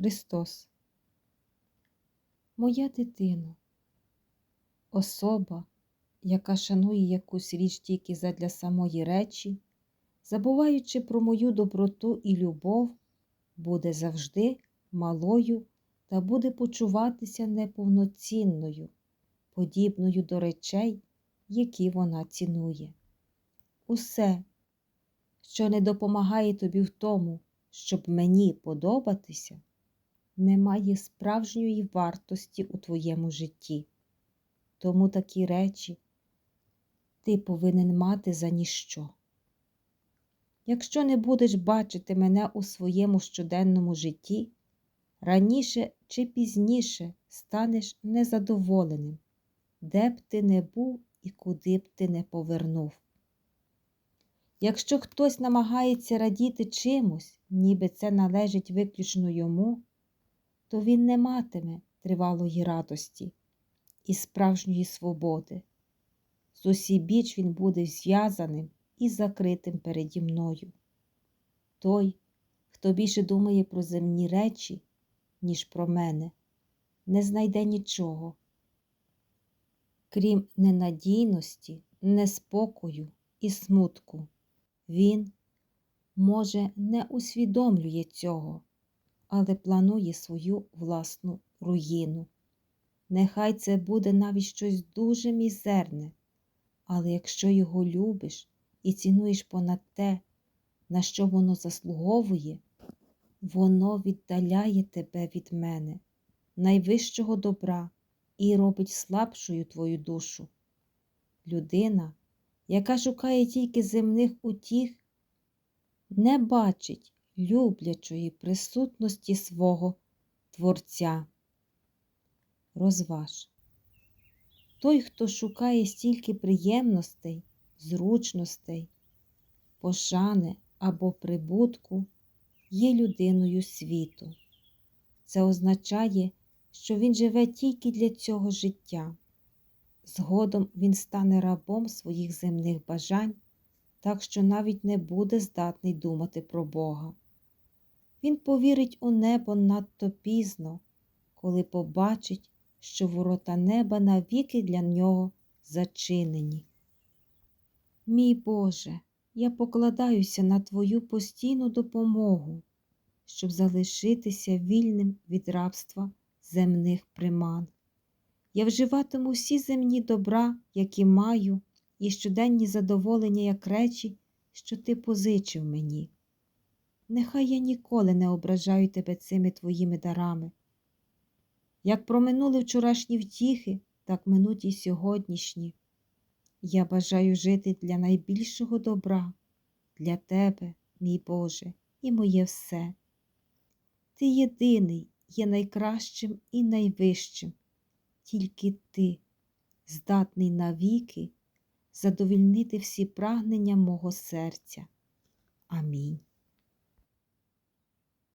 Христос. Моя дитино, особа, яка шанує якусь річ тільки задля самої речі, забуваючи про мою доброту і любов, буде завжди малою та буде почуватися неповноцінною, подібною до речей, які вона цінує. Усе, що не допомагає тобі в тому, щоб мені подобатися, не має справжньої вартості у твоєму житті. Тому такі речі ти повинен мати за ніщо. Якщо не будеш бачити мене у своєму щоденному житті, раніше чи пізніше станеш незадоволеним, де б ти не був і куди б ти не повернув. Якщо хтось намагається радіти чимось, ніби це належить виключно йому, то він не матиме тривалої радості і справжньої свободи. З усібіч він буде зв'язаним і закритим переді мною. Той, хто більше думає про земні речі, ніж про мене, не знайде нічого, крім ненадійності, неспокою і смутку. Він, може, не усвідомлює цього, але планує свою власну руїну. Нехай це буде навіть щось дуже мізерне, але якщо його любиш і цінуєш понад те, на що воно заслуговує, воно віддаляє тебе від мене, найвищого добра, і робить слабшою твою душу. Людина, яка шукає тільки земних утіх, не бачить люблячої присутності свого Творця. Розваж. Той, хто шукає стільки приємностей, зручностей, пошани або прибутку, є людиною світу. Це означає, що він живе тільки для цього життя. Згодом він стане рабом своїх земних бажань, так що навіть не буде здатний думати про Бога. Він повірить у небо надто пізно, коли побачить, що ворота неба навіки для нього зачинені. Мій Боже, я покладаюся на Твою постійну допомогу, щоб залишитися вільним від рабства земних приман. Я вживатиму всі земні добра, які маю, і щоденні задоволення як речі, що ти позичив мені. Нехай я ніколи не ображаю тебе цими твоїми дарами. Як проминули вчорашні втіхи, так минуть і сьогоднішні. Я бажаю жити для найбільшого добра, для тебе, мій Боже, і моє все. Ти єдиний є найкращим і найвищим, тільки ти, здатний навіки задовільнити всі прагнення мого серця. Амінь.